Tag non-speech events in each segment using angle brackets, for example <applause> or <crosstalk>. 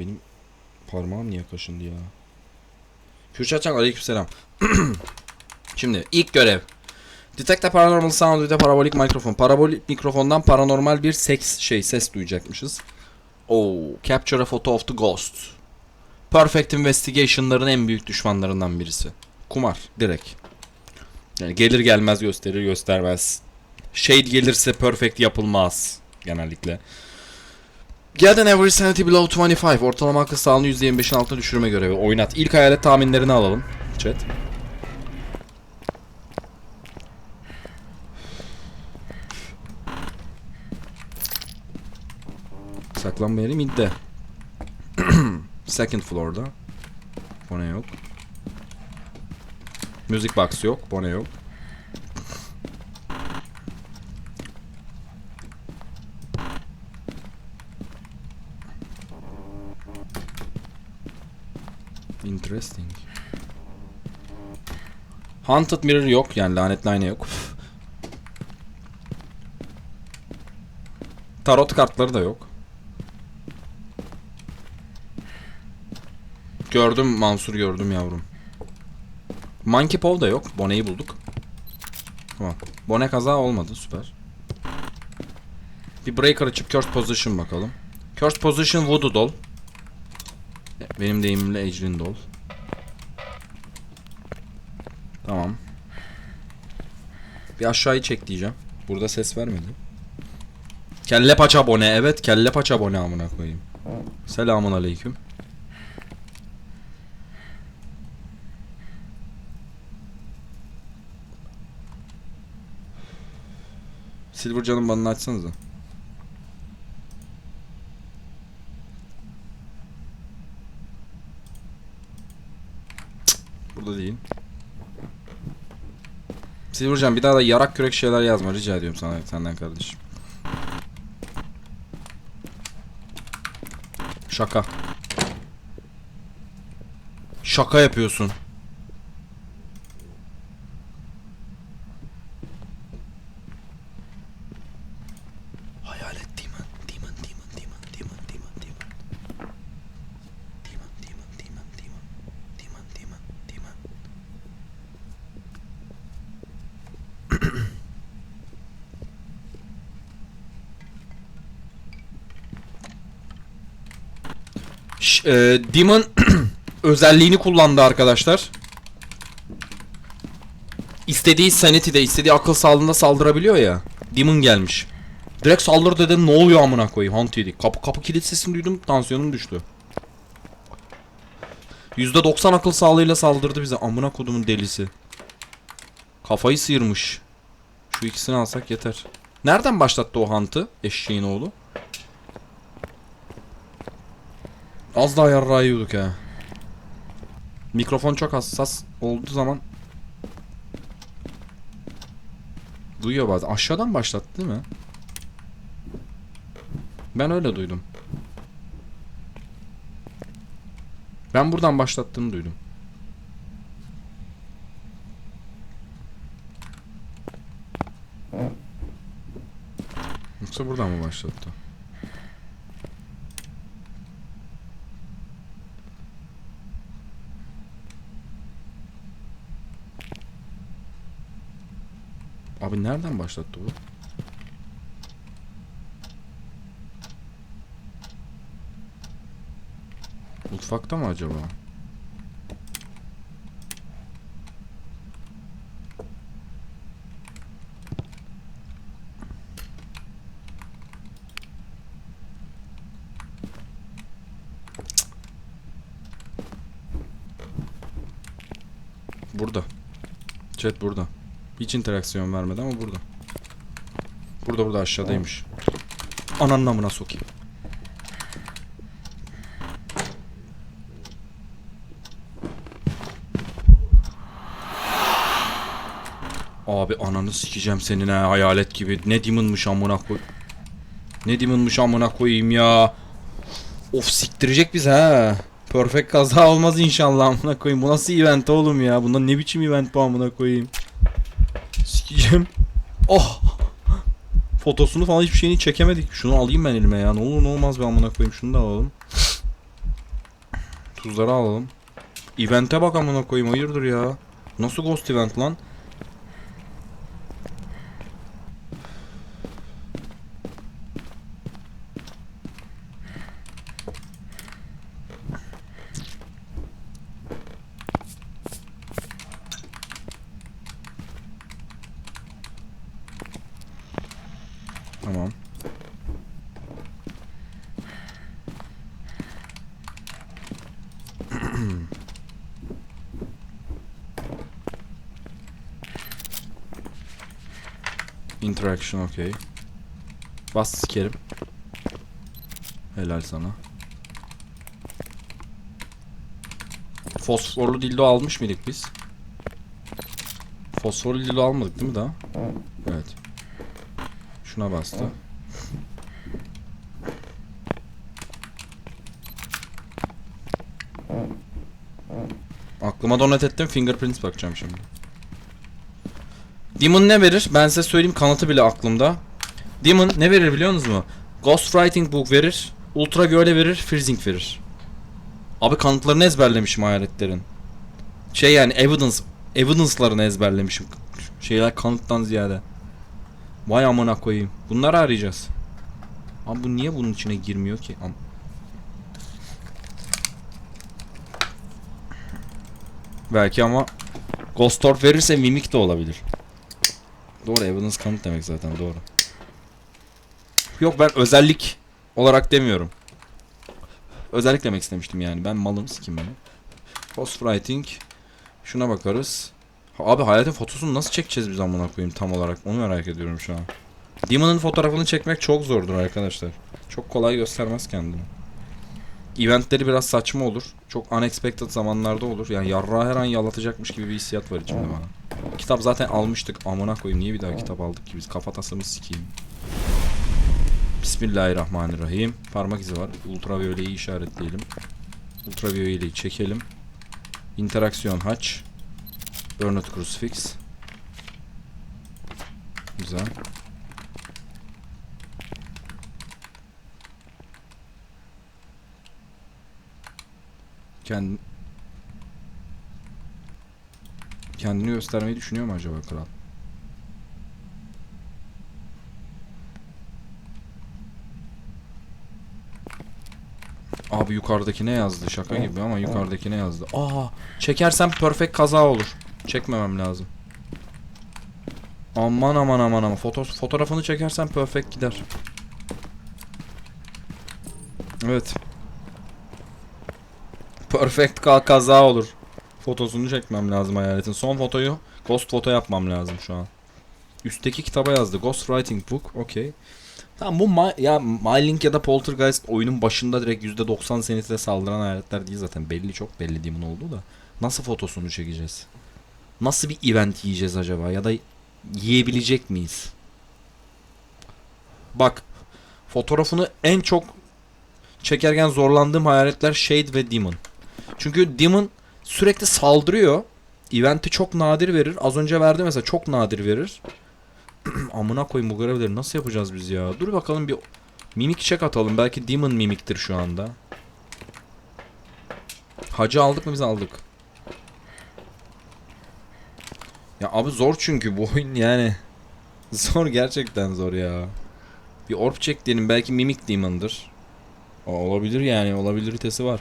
benim parmağım niye kaşındı ya? Kürşat Çak aleykümselam. <clears throat> Şimdi ilk görev. Detect a paranormal sound with a parabolic microphone. Parabolik mikrofondan paranormal bir seks şey ses duyacakmışız. Oh, capture a photo of the ghost. Perfect Investigation'ların en büyük düşmanlarından birisi. Kumar direkt. Yani gelir gelmez gösterir göstermez. Shade gelirse perfect yapılmaz genellikle. Get an average sanity below 25. Ortalama akıl sağlığını %25'in altına düşürme görevi. Oynat. İlk hayalet tahminlerini alalım. Chat. Saklanma yeri. <clears throat> Second floor'da. Bone yok. Music box yok. Bone yok. Interesting. Haunted Mirror yok yani lanetli ayna yok. <laughs> Tarot kartları da yok. Gördüm Mansur gördüm yavrum. Monkey Paw da yok. Bone'yi bulduk. Tamam. Bone kaza olmadı süper. Bir breaker açıp Cursed Position bakalım. Cursed Position Voodoo Doll. Benim deyimimle Ecrin Doll. Tamam. Bir aşağıyı çek diyeceğim. Burada ses vermedi. Kelle paça bone. Evet kelle paça bone amına koyayım. Selamun aleyküm. Silver canım bana açsanıza. Burada değil. Silvercan bir daha da yarak kürek şeyler yazma rica ediyorum sana senden kardeşim. Şaka. Şaka yapıyorsun. Hayalet demon, demon, demon, demon, demon, demon, demon. Demon, demon, demon, demon. Demon, demon, demon. Ş- e, Demon <clears throat> özelliğini kullandı arkadaşlar. İstediği sanity'de, istediği akıl sağlığında saldırabiliyor ya. Demon gelmiş. Direkt saldır dedim ne oluyor amına koyayım Hunt yedik. Kapı, kapı kilit sesini duydum tansiyonum düştü. %90 akıl sağlığıyla saldırdı bize amına kodumun delisi. Kafayı sıyırmış. Şu ikisini alsak yeter. Nereden başlattı o Hunt'ı eşeğin oğlu? Az daha yarrağı yiyorduk ha. Mikrofon çok hassas olduğu zaman Duyuyor bazen. Aşağıdan başlattı değil mi? Ben öyle duydum. Ben buradan başlattığını duydum. Yoksa buradan mı başlattı? Abi nereden başlattı bu? Mutfakta mı acaba? Burada. Chat burada. Hiç interaksiyon vermedi ama burada. Burada burada aşağıdaymış. Ananın amına sokayım. Abi ananı sikeceğim senin ha hayalet gibi. Ne demon'mış amına koy. Ne demon'mış amına koyayım ya. Of siktirecek bizi ha. Perfect kaza olmaz inşallah amına koyayım. Bu nasıl event oğlum ya? Bundan ne biçim event bu amına koyayım. Sikeceğim. Oh. Fotosunu falan hiçbir şeyini çekemedik. Şunu alayım ben elime ya. Ne olur ne olmaz be amına koyayım. Şunu da alalım. Tuzları alalım. Event'e bak amına koyayım hayırdır ya. Nasıl ghost event lan? Tamam. Interaction okey. Bas sikerim. Helal sana. Fosforlu dildo almış mıydık biz? Fosforlu dildo almadık değil mi daha? Evet. Şuna bastı. Aklıma donat ettim. Fingerprints bakacağım şimdi. Demon ne verir? Ben size söyleyeyim kanıtı bile aklımda. Demon ne verir biliyor musunuz mu? Ghostwriting Book verir. Ultra Göle verir. Freezing verir. Abi kanıtlarını ezberlemişim hayaletlerin. Şey yani evidence. Evidence'larını ezberlemişim. Şeyler kanıttan ziyade. Vay amına koyayım. Bunları arayacağız. Abi bu niye bunun içine girmiyor ki? Am Belki ama Ghost Orb verirse Mimic de olabilir. Doğru evidence kanıt demek zaten doğru. Yok ben özellik olarak demiyorum. Özellik demek istemiştim yani. Ben malım sikim beni. Ghostwriting. Şuna bakarız. Abi hayatın fotosunu nasıl çekeceğiz biz amına koyayım tam olarak? Onu merak ediyorum şu an. Demon'ın fotoğrafını çekmek çok zordur arkadaşlar. Çok kolay göstermez kendini. Eventleri biraz saçma olur. Çok unexpected zamanlarda olur. Yani yarrağı her an yalatacakmış gibi bir hissiyat var içimde bana. Kitap zaten almıştık. Amına koyayım niye bir daha kitap aldık ki biz? Kafatasımı sikeyim. Bismillahirrahmanirrahim. Parmak izi var. Ultraviyoleyi işaretleyelim. Ultraviyoleyi çekelim. İnteraksiyon haç. Burnout Crucifix. Güzel. Kend... Kendini göstermeyi düşünüyor mu acaba kral? Abi yukarıdaki ne yazdı? Şaka gibi ama yukarıdaki ne yazdı? Aa, çekersem perfect kaza olur. Çekmemem lazım. Aman aman aman aman. Foto fotoğrafını çekersen perfect gider. Evet. Perfect ka kaza olur. Fotosunu çekmem lazım hayaletin. Son fotoyu ghost foto yapmam lazım şu an. Üstteki kitaba yazdı. Ghost Writing Book. Okey. Tamam bu ma- ya Mylink ya da Poltergeist oyunun başında direkt %90 senetine saldıran hayaletler değil zaten. Belli çok belli Demon oldu da. Nasıl fotosunu çekeceğiz? Nasıl bir event yiyeceğiz acaba? Ya da yiyebilecek miyiz? Bak fotoğrafını en çok çekerken zorlandığım hayaletler Shade ve Demon. Çünkü Demon sürekli saldırıyor. Event'i çok nadir verir. Az önce verdi mesela çok nadir verir. <clears throat> Amına koyayım bu görevleri nasıl yapacağız biz ya? Dur bakalım bir mimik check atalım. Belki Demon mimiktir şu anda. Hacı aldık mı biz aldık. Ya abi zor çünkü bu oyun yani. <laughs> Zor gerçekten zor ya. Bir orb check diyelim belki mimik demon'dır. Aa, olabilir yani olabiliritesi var.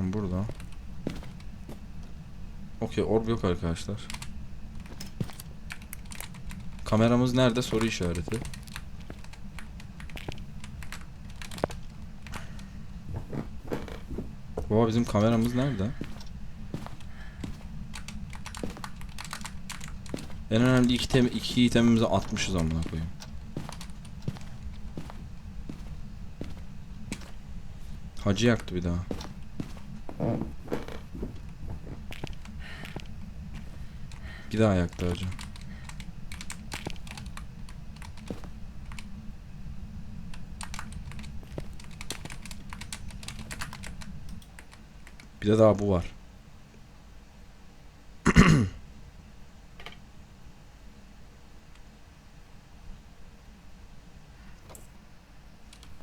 Tamam burada. Okey orb yok arkadaşlar. Kameramız nerede? Soru işareti. Baba bizim kameramız nerede? En önemli iki, tem iki itemimizi atmışız amına koyayım. Hacı yaktı bir daha. Bir daha ayakta hocam. Bir de daha bu var. <clears throat>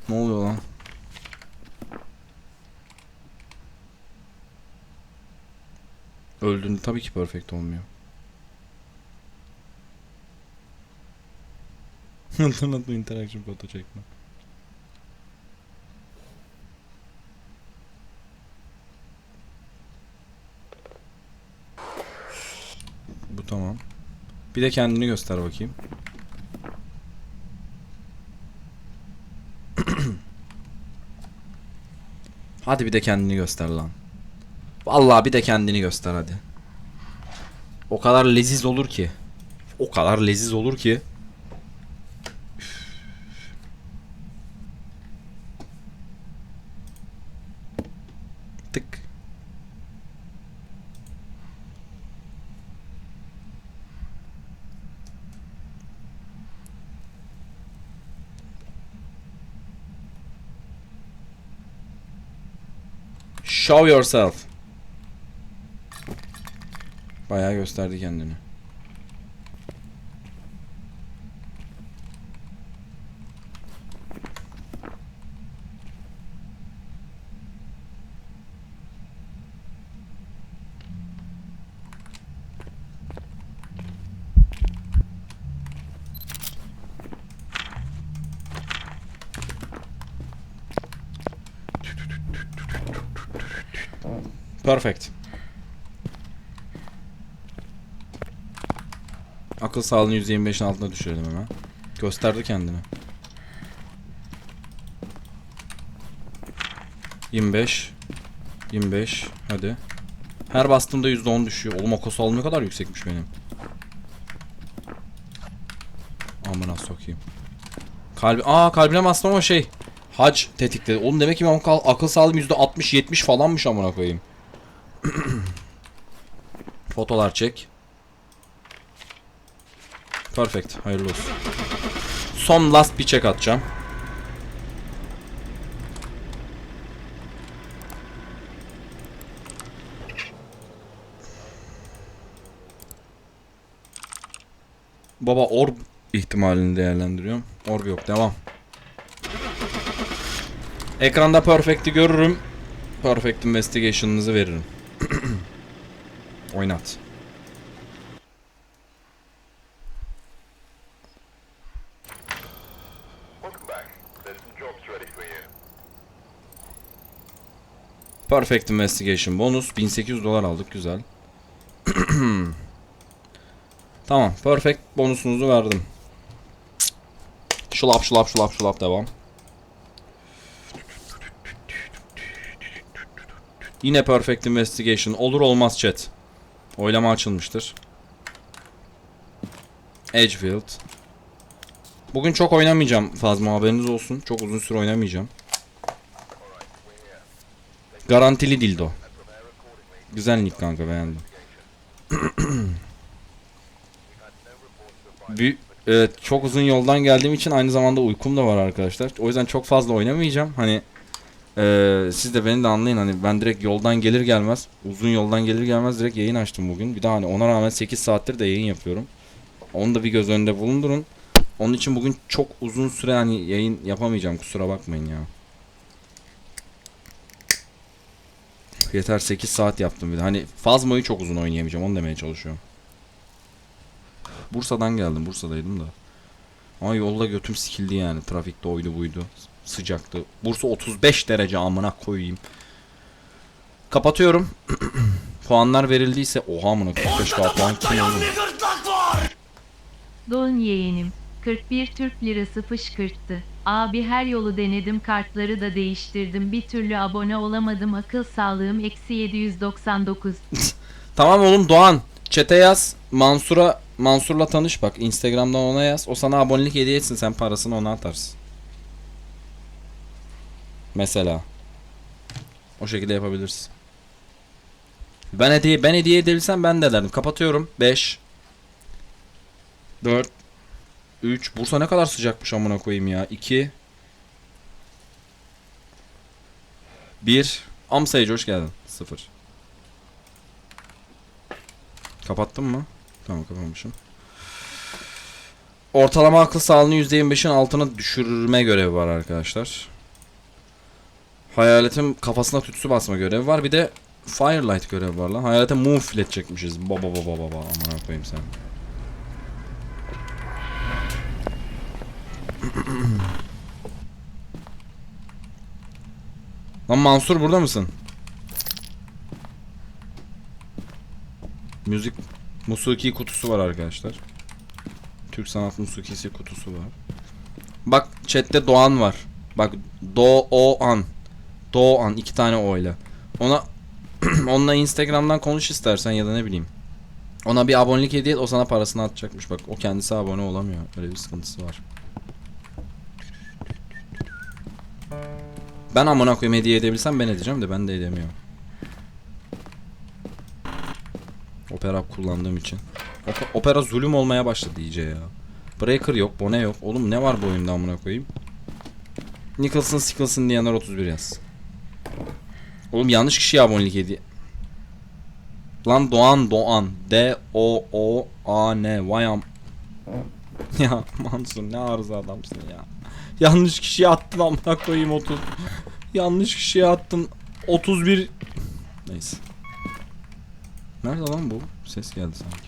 ne oluyor lan? Öldüğünde tabii ki perfect olmuyor. <laughs> Hatırlatma interaction foto çekme. Bu tamam. Bir de kendini göster bakayım. <clears throat> Hadi bir de kendini göster lan. Vallahi bir de kendini göster hadi. O kadar leziz olur ki. O kadar leziz olur ki. Tık. Show yourself. Bayağı gösterdi kendini. Perfect. Akıl sağlığını %25'in altına düşürelim hemen. Gösterdi kendini. 25 25 hadi. Her bastığımda %10 düşüyor. Oğlum akıl sağlığım ne kadar yüksekmiş benim. Amına sokayım. Kalbi Aa kalbine bastım ama şey. Hac tetikledi. Oğlum demek ki benim akıl, sağlığım %60 70 falanmış amına koyayım. <clears throat> Fotolar çek. Perfect. Hayırlı olsun. Son last bir check atacağım. Baba orb ihtimalini değerlendiriyorum. Orb yok. Devam. Ekranda perfect'i görürüm. Perfect investigation'ınızı veririm. <clears throat> Oynat. Perfect investigation bonus 1800 dolar aldık güzel. <clears throat> tamam perfect bonusunuzu verdim. Şulap şulap şulap şulap devam. Yine perfect investigation olur olmaz chat. Oylama açılmıştır. Edgefield. Bugün çok oynamayacağım fazla haberiniz olsun. Çok uzun süre oynamayacağım. Garantili dildo. Güzel nick kanka beğendim. <clears throat> Bir, evet, çok uzun yoldan geldiğim için aynı zamanda uykum da var arkadaşlar. O yüzden çok fazla oynamayacağım. Hani eee, siz de beni de anlayın hani ben direkt yoldan gelir gelmez uzun yoldan gelir gelmez direkt yayın açtım bugün. Bir daha hani ona rağmen 8 saattir de yayın yapıyorum. Onu da bir göz önünde bulundurun. Onun için bugün çok uzun süre hani yayın yapamayacağım kusura bakmayın ya. Yeter 8 saat yaptım bir de. Hani Fazma'yı çok uzun oynayamayacağım onu demeye çalışıyorum. Bursa'dan geldim. Bursa'daydım da. Ama yolda götüm sikildi yani. Trafikte oydu buydu. Sıcaktı. Bursa 35 derece amına koyayım. Kapatıyorum. <clears throat> Puanlar verildiyse oha amına 45 k puan kim? Doğun yeğenim. 41 Türk lirası fışkırttı. Abi her yolu denedim kartları da değiştirdim bir türlü abone olamadım akıl sağlığım eksi 799. <laughs> Tamam oğlum Doğan. Çete yaz. Mansur'a Mansur'la tanış bak. Instagram'dan ona yaz. O sana abonelik hediye etsin. Sen parasını ona atarsın. Mesela. O şekilde yapabilirsin. Ben hediye ben hediye edebilsem ben de ederdim. Kapatıyorum. 5 4 3 Bursa ne kadar sıcakmış amına koyayım ya. 2 1 Amsayıcı hoş geldin. 0 Kapattım mı? Tamam kapamışım. Ortalama akıl sağlığını %25'in altına düşürme görevi var arkadaşlar. Hayaletin kafasına tütsü basma görevi var. Bir de Firelight görevi var lan. Hayalete mum çekmişiz. Baba baba baba baba. Aman koyayım sen. Lan Mansur burada mısın? Müzik musiki kutusu var arkadaşlar. Türk sanat musikisi kutusu var. Bak chatte Doğan var. Bak Doğan. Doğan iki tane O ile. Ona <clears throat> onunla Instagram'dan konuş istersen ya da ne bileyim. Ona bir abonelik hediye et o sana parasını atacakmış. Bak o kendisi abone olamıyor. Öyle bir sıkıntısı var. Ben amına koyayım hediye edebilsem ben edeceğim de ben de edemiyorum. Opera kullandığım için. Ope- Opera zulüm olmaya başladı iyice ya. Breaker yok, Bone yok. Oğlum ne var bu oyunda amına koyayım? Nicholson Sickelson diyenler 31 yaz. Oğlum yanlış kişiye abonelik hediye. Lan Doğan Doğan. D O O A N. Vay am. <laughs> ya Mansur ne arıza adamsın ya. Yanlış kişiye attın amına koyayım 30. Yanlış kişiye attın 31. Neyse. Nerede lan bu? Ses geldi sanki.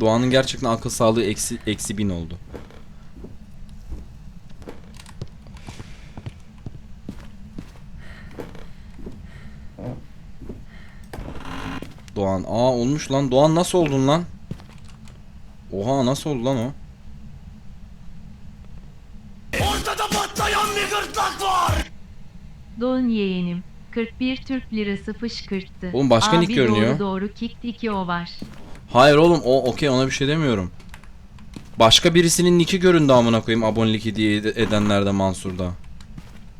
Doğan'ın gerçekten akıl sağlığı eksi, eksi bin oldu. Doğan. Aa olmuş lan. Doğan nasıl oldun lan? Oha nasıl oldu lan o? 41 Türk lirası fışkırttı. Oğlum başka Abi nick görünüyor. Doğru doğru kicked 2 o var. Hayır oğlum o okey ona bir şey demiyorum. Başka birisinin nicki göründü amına koyayım abonelik hediye ed- edenlerde Mansur'da.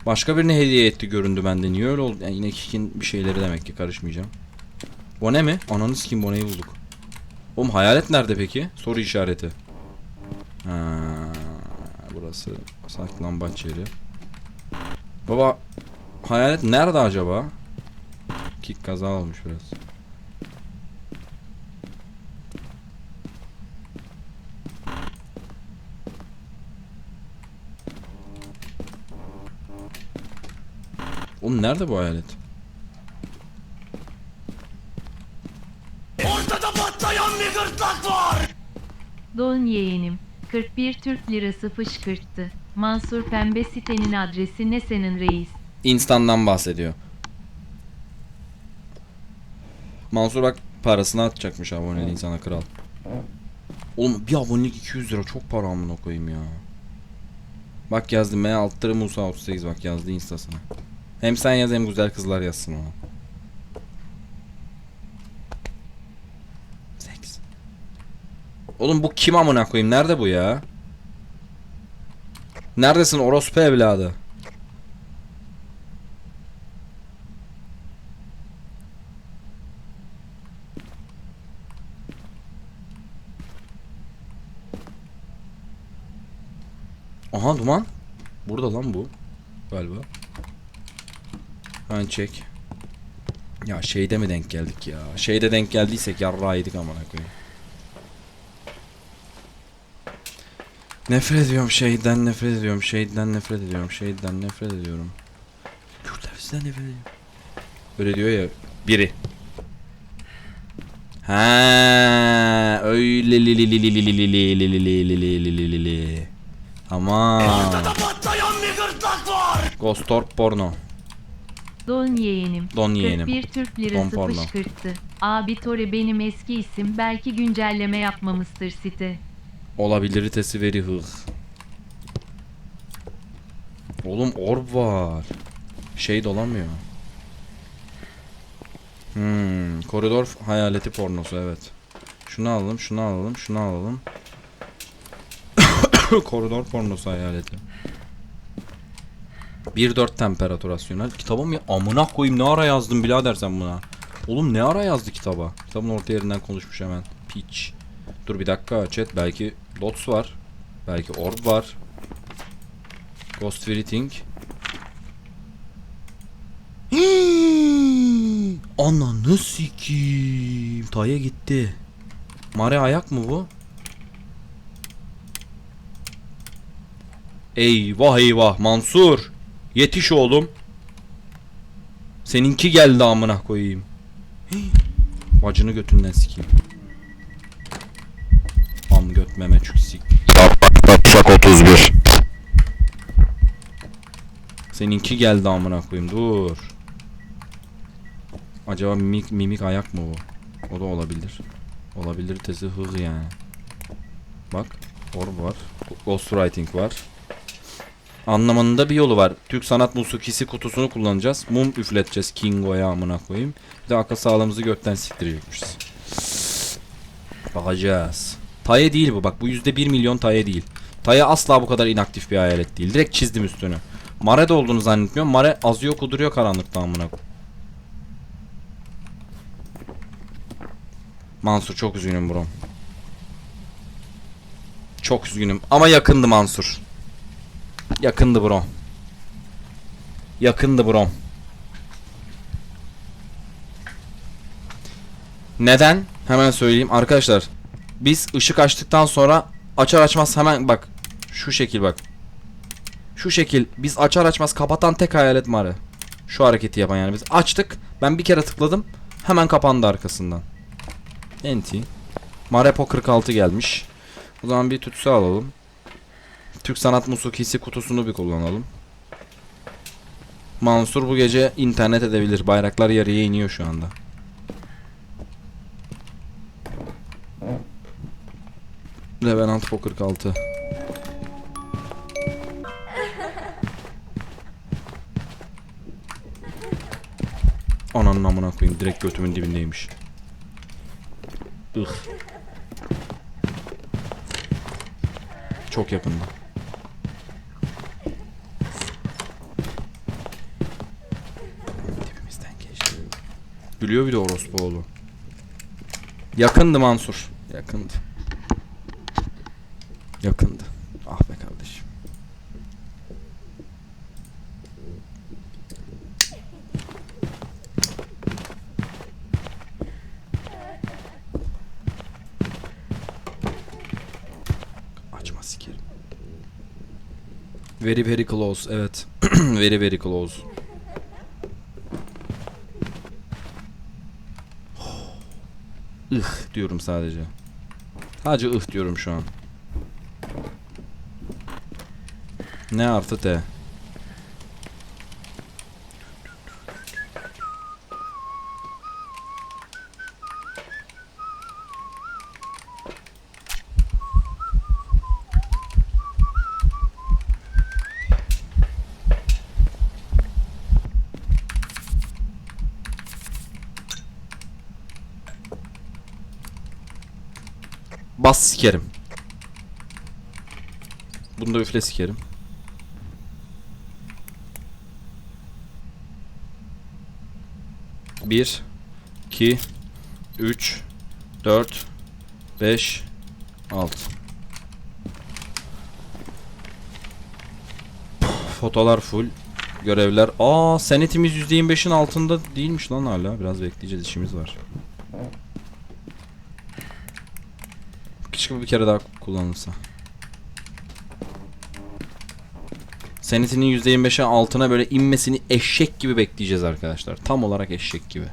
Başka birine hediye etti göründü bende. Niye öyle oldu? Yani yine Kik'in bir şeyleri demek ki karışmayacağım. Bone mi? Ananı sikeyim Bone'yi bulduk. Oğlum hayalet nerede peki? Soru işareti. Ha, burası saklambaç yeri. Baba hayalet nerede acaba? Kik kaza olmuş biraz. Oğlum nerede bu hayalet? Doğun yeğenim. 41 Türk lirası fışkırttı. Mansur Pembe sitenin adresi ne senin reis? Instant'dan bahsediyor. Mansur bak parasını atacakmış aboneliğin sana kral. Oğlum bir abonelik 200 lira çok para amına koyayım ya. Bak yazdım ben alttırı Musa 38 bak yazdı instasına. Hem sen yaz hem güzel kızlar yazsın ona. Seks. Oğlum bu kim amına koyayım? Nerede bu ya? Neredesin orospu evladı? Aha duman. Burada lan bu. Galiba. Hemen çek. Ya şeyde mi denk geldik ya? Şeyde denk geldiysek yarrağı yedik amına koyayım. Nefret ediyorum şeyden nefret ediyorum şeyden nefret ediyorum şeyden nefret ediyorum. Kürtler sizden nefret ediyorum. Öyle diyor ya biri. Ha öyle li li li li li li li li li li li li li li li. Aman. Ghost Torp porno. Doğun yeğenim. Don yeğenim. 41 Türk Don lirası porno. fışkırttı. Abi Tore benim eski isim belki güncelleme yapmamıştır site. Olabiliritesi veri hıh. Oğlum orb var. Şey dolamıyor. Hmm, koridor hayaleti pornosu evet. Şunu alalım, şunu alalım, şunu alalım. <laughs> koridor pornosu hayaleti. 1.4 temperaturasyonel. Kitabım ya amına koyayım ne ara yazdım birader sen buna. Oğlum ne ara yazdı kitaba? Kitabın orta yerinden konuşmuş hemen. Piç. Dur bir dakika chat belki dots var. Belki orb var. Ghost Fritting. Ananı sikiyim. Taya gitti. Mare ayak mı bu? Eyvah eyvah Mansur. Yetiş oğlum. Seninki geldi amına koyayım. Hii. <gasps> Bacını götünden sikeyim. Am göt meme çük sik. Batsak 31. Seninki geldi amına koyayım dur. Acaba mimik, mimik ayak mı bu? O da olabilir. Olabilir tezi hız yani. Bak orb var. Ghostwriting var. Anlamanın da bir yolu var. Türk sanat musikisi kutusunu kullanacağız. Mum üfleteceğiz Kingo'ya amına koyayım. Bir de akıl sağlığımızı gökten siktirecekmişiz. Bakacağız. Taye değil bu bak bu yüzde bir milyon taye değil. Taye asla bu kadar inaktif bir hayalet değil. Direkt çizdim üstünü. Mare de olduğunu zannetmiyorum. Mare azıyor kuduruyor karanlıkta amına Mansur çok üzgünüm bro. Çok üzgünüm ama yakındı Mansur. Yakındı bro. Yakındı bro. Neden? Hemen söyleyeyim arkadaşlar. Biz ışık açtıktan sonra açar açmaz hemen bak şu şekil bak. Şu şekil biz açar açmaz kapatan tek hayalet Mare. Şu hareketi yapan yani biz açtık. Ben bir kere tıkladım. Hemen kapandı arkasından. Enti. Marepo 46 gelmiş. O zaman bir tütsü alalım. Türk Sanat Musikisi kutusunu bir kullanalım. Mansur bu gece internet edebilir. Bayraklar yarıya iniyor şu anda. Revenant Po 46. Ananın amına koyayım direkt götümün dibindeymiş. Ih. Çok yakında. Gülüyor bir de orospu oğlu. Yakındı Mansur. Yakındı. Yakındı. Ah be kardeşim. Açma sikerim. Very very close evet. <clears throat> very very close. İh diyorum sadece. Sadece ih diyorum şu an. Ne artı T? Bas sikerim. Bunu da üfle sikerim. Bir, iki, üç, dört, beş, altı. Fotolar full. Görevler. Aa, senetimiz %25'in altında değilmiş lan hala. Biraz bekleyeceğiz işimiz var. Keşke bir kere daha kullanılsa. Senetinin %25'e altına böyle inmesini eşek gibi bekleyeceğiz arkadaşlar. Tam olarak eşek gibi.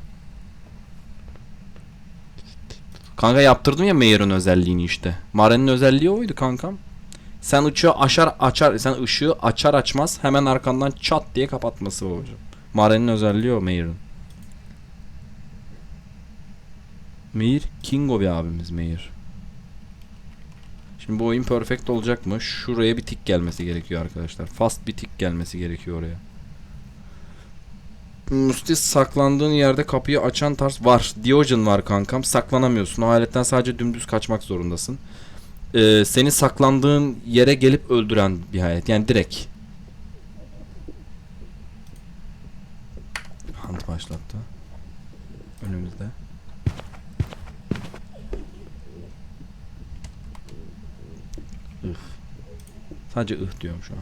Kanka yaptırdım ya Mayer'ın özelliğini işte. Mare'nin özelliği oydu kankam. Sen ışığı açar açar sen ışığı açar açmaz hemen arkandan çat diye kapatması babacığım. Mare'nin özelliği o Mayer'ın. Mayer Kingo bir abimiz Mayer. Şimdi bu oyun perfect olacak mı? Şuraya bir tik gelmesi gerekiyor arkadaşlar. Fast bir tik gelmesi gerekiyor oraya. Musti saklandığın yerde kapıyı açan tarz var. Diogen var kankam. Saklanamıyorsun. O aletten sadece dümdüz kaçmak zorundasın. Ee, seni saklandığın yere gelip öldüren bir hayat. Yani direkt. Hunt başlattı. Önümüzde. Sadece ıh diyorum şu an.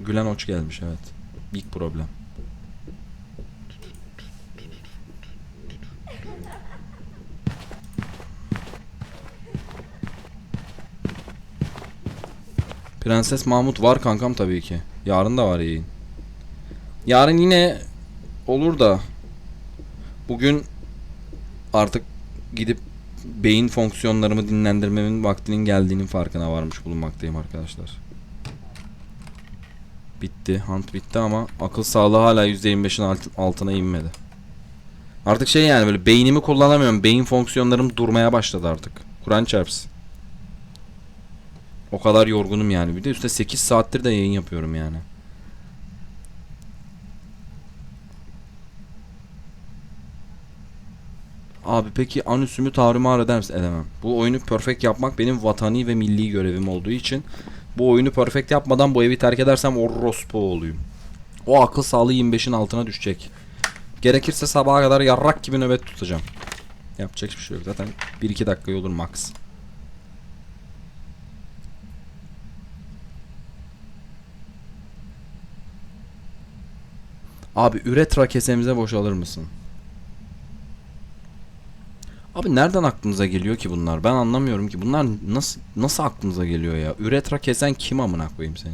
Gülen hoş gelmiş evet. Big problem. Prenses Mahmut var kankam tabii ki. Yarın da var yayın. Yarın yine olur da bugün artık gidip beyin fonksiyonlarımı dinlendirmemin vaktinin geldiğinin farkına varmış bulunmaktayım arkadaşlar. Bitti. Hunt bitti ama akıl sağlığı hala %25'in alt- altına inmedi. Artık şey yani böyle beynimi kullanamıyorum. Beyin fonksiyonlarım durmaya başladı artık. Kur'an çarpsın. O kadar yorgunum yani. Bir de üstte 8 saattir de yayın yapıyorum yani. Abi peki anüsümü tarumar eder misin? Edemem. Bu oyunu perfect yapmak benim vatani ve milli görevim olduğu için bu oyunu perfect yapmadan bu evi terk edersem orospu olayım. O akıl sağlığı 25'in altına düşecek. Gerekirse sabaha kadar yarrak gibi nöbet tutacağım. Yapacak hiçbir şey yok. Zaten 1-2 dakika olur max. Abi üretra kesemize boşalır mısın? Abi nereden aklınıza geliyor ki bunlar? Ben anlamıyorum ki. Bunlar nasıl nasıl aklınıza geliyor ya? Üretra kesen kim amına koyayım seni?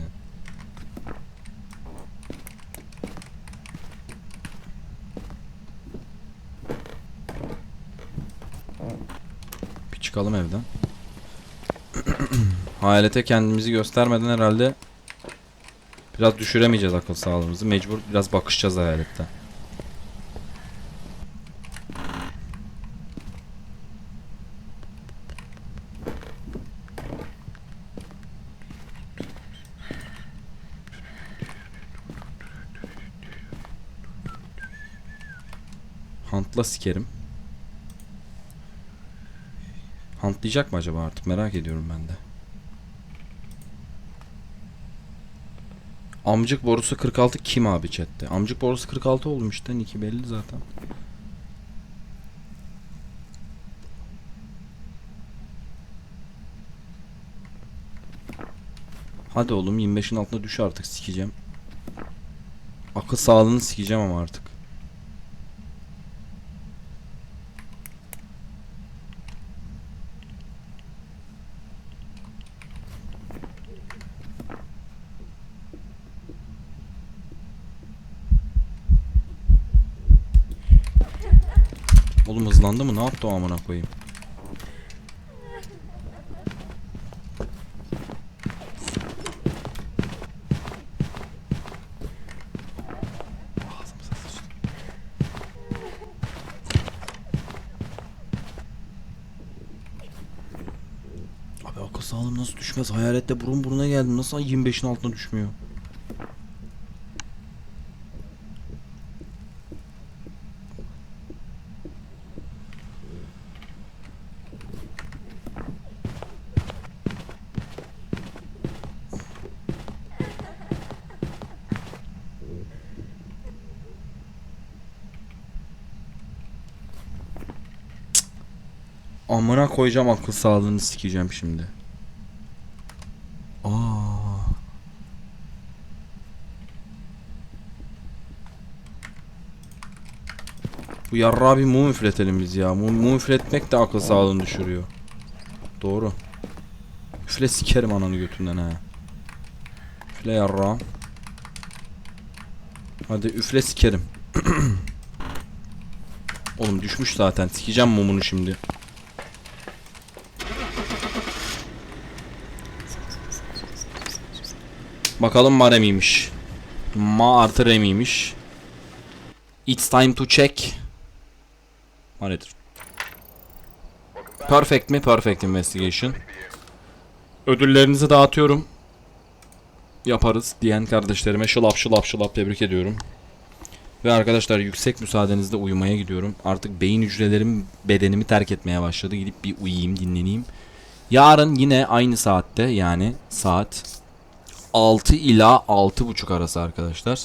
Bir çıkalım evden. <clears throat> Hayalete kendimizi göstermeden herhalde biraz düşüremeyeceğiz akıl sağlığımızı. Mecbur biraz bakışacağız hayalette. Hantla sikerim. Hantlayacak mı acaba artık merak ediyorum ben de. Amcık borusu 46 kim abi chatte? Amcık borusu 46 olmuş işte. Niki belli zaten. Hadi oğlum 25'in altına düş artık sikeceğim. Akıl sağlığını sikeceğim ama artık. Oğlum hızlandı mı? Ne yaptı o amına koyayım? Abi akıl sağlığım nasıl düşmez? Hayalette burun buruna geldim. Nasıl 25'in altına düşmüyor? Amına koyacağım akıl sağlığını sikeceğim şimdi. Aa. Bu yarrağı bir mum üfletelim biz ya. Mum, mum üfletmek de akıl sağlığını düşürüyor. Doğru. Üfle sikerim ananı götünden ha. Üfle yarrağım. Hadi üfle sikerim. <clears throat> Oğlum düşmüş zaten. Sikeceğim mumunu şimdi. Bakalım ma remiymiş. Ma artı remiymiş. It's time to check. Ma nedir? Perfect mi? Perfect investigation. Ödüllerinizi dağıtıyorum. Yaparız diyen kardeşlerime şılap şılap şılap tebrik ediyorum. Ve arkadaşlar yüksek müsaadenizle uyumaya gidiyorum. Artık beyin hücrelerim bedenimi terk etmeye başladı. Gidip bir uyuyayım, dinleneyim. Yarın yine aynı saatte yani saat 6 ila 6.30 arası arkadaşlar.